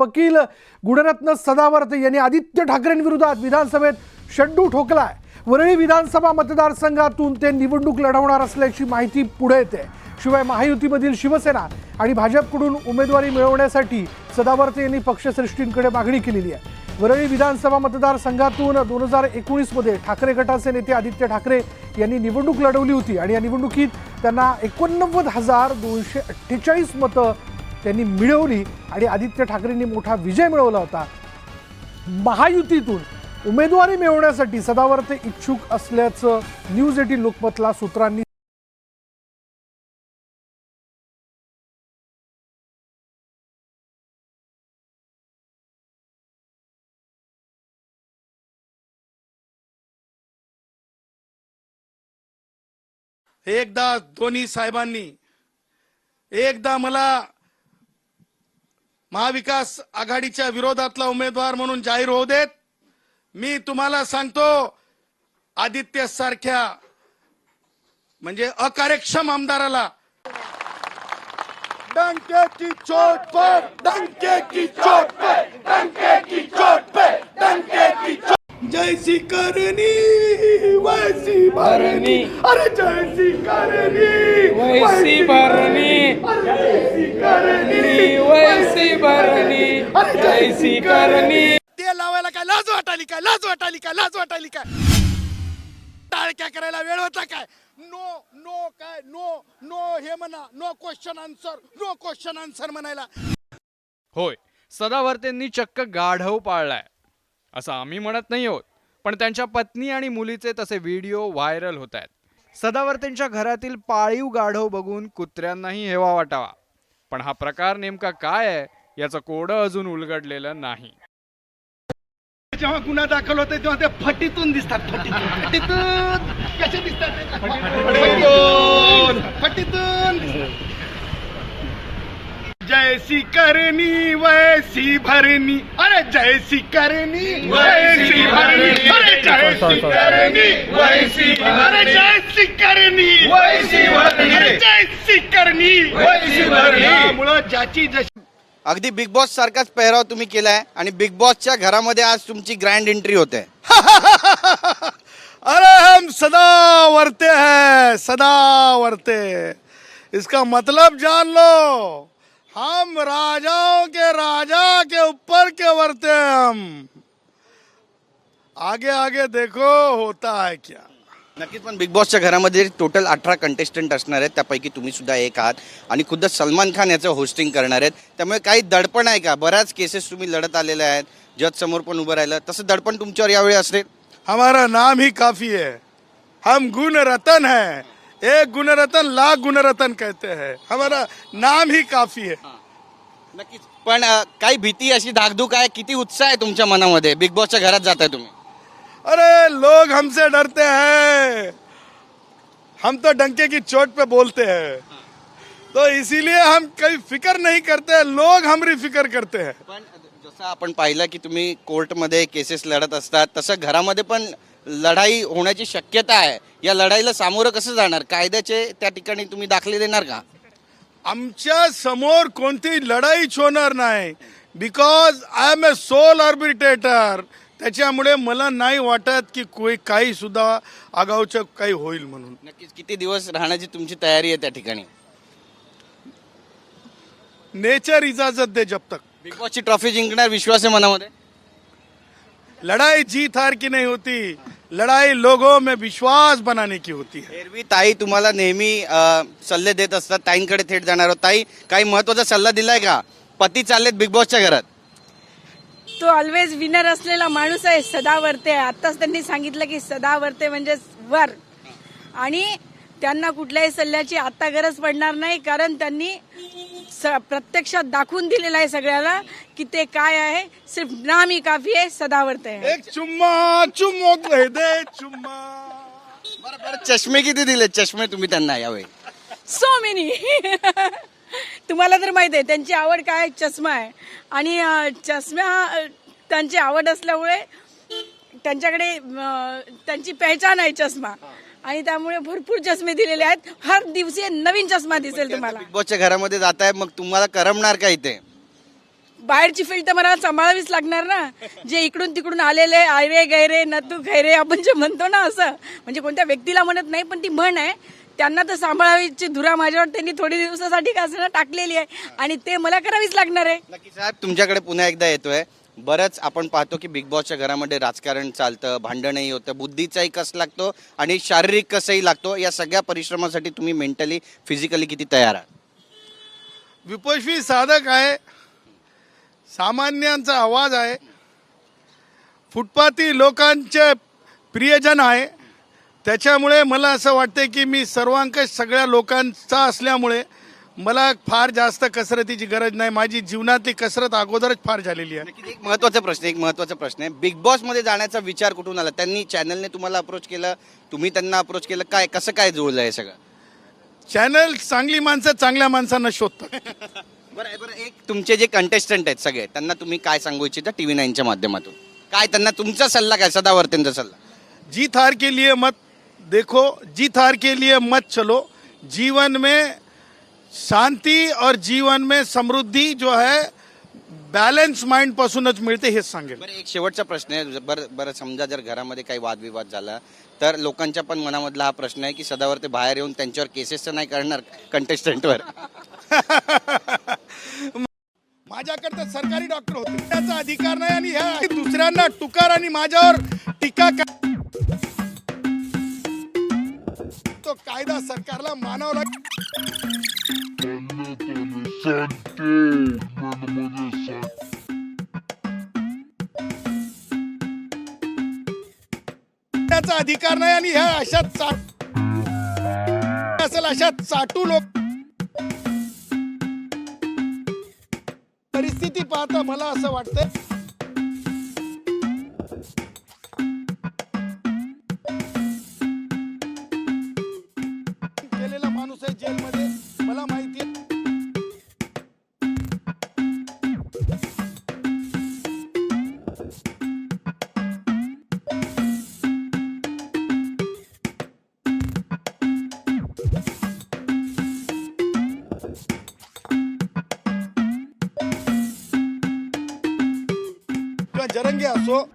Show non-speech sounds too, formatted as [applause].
वकील गुणरत्न सदावर्त यांनी आदित्य ठाकरेंविरोधात विधानसभेत शड्डू ठोकलाय. वरळी विधानसभा मतदारसंघातून ते निवडणूक लढवणार असल्याची माहिती पुढे येते. शिवाय महायुतीमधील शिवसेना आणि भाजपकडून उमेदवारी मिळवण्यासाठी सदावर्त यांनी पक्षश्रेष्ठींकडे मागणी केलेली आहे. वरळी विधानसभा मतदारसंघातून दोन हजार एकोणीसमध्ये ठाकरे गटाचे नेते आदित्य ठाकरे यांनी निवडणूक लढवली होती आणि या निवडणुकीत त्यांना एकोणनव्वद हजार दोनशे अठ्ठेचाळीस मतं त्यांनी मिळवली आणि आदित्य ठाकरेंनी मोठा विजय मिळवला होता. महायुतीतून उमेदवारी मिळवण्यासाठी सदावर ते इच्छुक असल्याचं न्यूज एटी लोकमतला सूत्रांनी एकदा दोन्ही साहेबांनी एकदा मला महाविकास आघाडीच्या विरोधातला उमेदवार म्हणून जाहीर होऊ देत. मी तुम्हाला सांगतो आदित्य सारख्या म्हणजे अकार्यक्षम आमदाराला डंके की चोट पर डंके की चोट पर डंके की चोट पे डंके की चोट. जैसी करनी वैसी भरनी अरे जैसी करनी वैसी जैसी करणी ते लावायला काय? लाज वाटाली काय? लाज वाटाली काय? लाज वाटाली काय? टाळक्या करायला वेळ होता काय? नो नो काय? नो नो हे म्हणा. No question answer no question answer म्हणायला. होय. सदावर्तेंनी चक्क गाढव पाळलाय. असं आम्ही म्हणत नाही आहोत पण त्यांच्या पत्नी आणि मुलीचे तसे व्हिडिओ व्हायरल होत आहेत सदावर्तेंच्या घरातील पाळीव गाढव बघून कुत्र्यांनाही हेवा वाटावा. पण हा प्रकार नेमका काय आहे याचं कोडं अजून उलगडलेलं नाही. जेव्हा गुन्हा दाखल होते तेव्हा ते फटीतून दिसतात फटीतून. फटीतून. कसे दिसतात? ते? फटीतून. फटीतून. जैसी करनी वैसी भरनी. अरे जैसी करनी वैसी भरनी. अरे जैसी करनी वैसी अरे जैसी करनी वैसी भरनी. अरे जैसी करनी वैसी भरनी. त्यामुळं ज्याची जशी अगदी बिग बॉस सारखाच पेहराव तुम्ही केलाय आणि बिग बॉसच्या घरामध्ये आज तुमची ग्रँड एंट्री होते. [laughs] अरे हम सदा वरते है सदा वरते इसका मतलब जान लो हम राजाओं के राजा के ऊपर के वरते हैं हम। आगे आगे देखो होता है क्या। नक्कीच पण बिग बॉसच्या घरामध्ये टोटल अठरा कंटेस्टंट असणार आहेत. त्यापैकी तुम्ही सुद्धा एक आहात. आणि खुद्द सलमान खान याचं होस्टिंग करणार आहेत. त्यामुळे काही दडपण आहे का? बऱ्याच केसेस तुम्ही लढत आलेल्या आहेत. जज समोर पण उभं राहिलं. तसं दडपण तुमच्यावर यावेळी असेल? हमारा नाम ही काफी है. हम गुण रतन है. एक गुण रतन लाख गुण रतन कहते हैं. हमारा नाम ही काफी है. नक्कीच. पण अं, काही भीती अशी धाकधूक आहे? किती उत्साह आहे तुमच्या मनामध्ये? बिग बॉसच्या घरात जाताय तुम्ही. अरे लोग हमसे डरते हैं। हम तो डंके की चोट पे बोलते हैं। तो इसीलिए हम कभी फिक्र नहीं करते लोग हमारी फिक्र करते हैं। पण जसं आपण पाहिलं की तुम्ही कोर्टमध्ये केसेस लढत असतात तसं घरामध्ये पण लढाई होण्याची शक्यता आहे. या लढाईला सामोरं कसं जाणार? कायद्याचे त्या ठिकाणी तुम्ही दाखले देणार का? आमच्यासमोर कोणती लढाईच होणार नाही. Because I am a sole arbitrator त्याच्यामुळे मला नाही वाटत की कोई काही सुद्धा आगाऊचं काही होईल म्हणून. नक्कीच. किती दिवस राहण्याची तुमची तयारी आहे त्या ठिकाणी? नेचर इजाजत दे जब तक. बिग बॉसची ट्रॉफी जिंकणार विश्वास आहे मनामध्ये? लड़ाई जीत हार की नहीं होती लड़ाई लोगों में विश्वास बनाने की होती है। एरवी ताई तुम्हाला नेहमी अं, सल्ले देत असतात. ताईंकडे थेट जाणार आहोत. ताई काही महत्त्वाचा सल्ला दिलाय का? पती चाललेत बिग बॉसच्या घरात. तो ऑलवेज विनर असलेला माणूस आहे सदावर्ते. आताच त्यांनी सांगितलं की सदावर्ते म्हणजे वर. आणि त्यांना कुठल्याही सल्ल्याची आता गरज पडणार नाही कारण त्यांनी स- प्रत्यक्षात दाखवून दिलेलं आहे सगळ्याला की ते काय आहे. सिर्फ नाम ही काफी आहे सदावर्ते आहे. एक चुम्मा चुम्मो दे दे चुम्मा. बरं बरं चष्मे किती दिले चष्मे तुम्ही त्यांना यावेळी. सो मेनी [laughs] तुम्हाला तर माहीत आहे त्यांची आवड काय चष्मा आहे. आणि चष्मा त्यांची आवड असल्यामुळे त्यांच्याकडे त्यांची पहचान आहे चष्मा. आणि त्यामुळे भरपूर चष्मे दिलेले आहेत. हर दिवशी नवीन चष्मा दिसेल तुम्हाला. बिग बॉसच्या घरामध्ये जाताय मग तुम्हाला करमणार का इथे? बाहेरची फील्ड तर मला सांभाळावीच लागणार ना. जे इकडून तिकडून आलेले आयरे गैरे नतू गैरे आपण जे म्हणतो ना असं. म्हणजे कोणत्या व्यक्तीला म्हणत नाही पण ती म्हण आहे. त्यांना तर सांभाळावीची धुरा माझ्यावर त्यांनी थोडी दिवसासाठी का असेना टाकलेली आहे. आणि ते मला करावीच लागणार आहे. नक्की साहेब तुमच्याकडे पुन्हा एकदा येतोय. बरंच आपण पाहतो की बिग बॉसच्या घरामध्ये राजकारण चालतं भांडणही होतं. बुद्धीचाही कस लागतो आणि शारीरिक कसही लागतो या सगळ्या परिश्रमासाठी तुम्ही मेंटली फिजिकली किती तयार आहात? विपश्वी साधक आहे. सामान्यांचा आवाज आहे. फुटपाथी लोकांचे प्रियजन आहे. त्याच्यामुळे मला असं वाटतं की मी सर्वांकष सगळ्या लोकांचा असल्यामुळे मला फार जास्त कसरतीची गरज नाही. माझी जीवनातली कसरत अगोदरच फार झालेली आहे. एक महत्त्वाचा प्रश्न एक महत्त्वाचा प्रश्न आहे. बिग बॉसमध्ये जाण्याचा विचार कुठून आला? त्यांनी चॅनलने तुम्हाला अप्रोच केलं? तुम्ही त्यांना अप्रोच केलं? काय कसं काय जुळलं हे सगळं? चॅनल चांगली माणसं चांगल्या माणसांना शोधतात. [laughs] बरं बरं एक तुमचे जे कंटेस्टंट आहेत सगळे त्यांना तुम्ही काय सांगू इच्छिता टीव्ही नाईनच्या माध्यमातून? काय त्यांना तुमचा सल्ला काय? सदावर्तेंचा सल्ला? जीत हार के लिए मत देखो जीत हार के लिए मत चलो। जीवन में शांती और जीवन में समृद्धी जो है बॅलन्स माइंड पासूनच मिळते हेच सांगेल. बरं एक शेवटचा प्रश्न आहे. बरं बरं समजा जर घरामध्ये काही वादविवाद झाला तर लोकांच्या पण मनामधला हा प्रश्न आहे की सदावर ते बाहेर येऊन त्यांच्यावर केसेस तर नाही करणार कंटेस्टंटवर [laughs] माझ्याकडे सरकारी डॉक्टर होते. त्याचा अधिकार नाही आणि ह्या दुसऱ्यांना टुकार आणि माझ्यावर टीका तो कायदा सरकारला मानावा लागेल त्याचा अधिकार नाही आणि ह्या अशा चाट असेल अशा चाटू लोक परिस्थिती पाहता मला असं वाटतंय. 这样说。